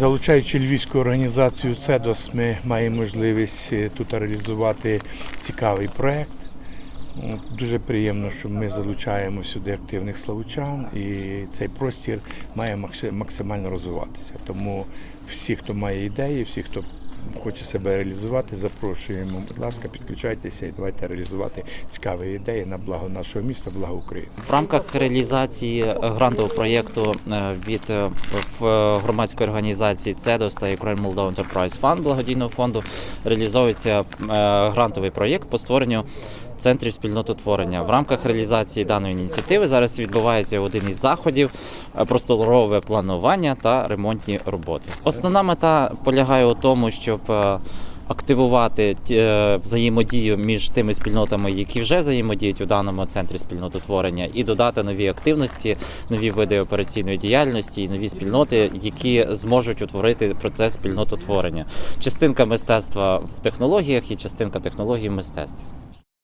Залучаючи львівську організацію ЦЕДОС, ми маємо можливість е, тут реалізувати цікавий проект. Дуже приємно, що ми залучаємо сюди активних славучан, і цей простір має максимально розвиватися. Тому всі, хто має ідеї, всі, хто хоче себе реалізувати, запрошуємо. Будь ласка, підключайтеся і давайте реалізувати цікаві ідеї на благо нашого міста, благо України. В рамках реалізації грантового проєкту е, від е, громадської організації ЦЕДОС та Ukraine Moldova Enterprise Fund благодійного фонду реалізовується е, грантовий проєкт по створенню центрів спільнототворення. В рамках реалізації даної ініціативи зараз відбувається один із заходів е, просторове планування та ремонтні роботи. Основна мета полягає у тому, щоб е, активувати е, взаємодію між тими спільнотами, які вже взаємодіють у даному центрі спільнототворення, і додати нові активності, нові види операційної діяльності і нові спільноти, які зможуть утворити процес спільнототворення. Частинка мистецтва в технологіях і частинка технологій в мистецтві.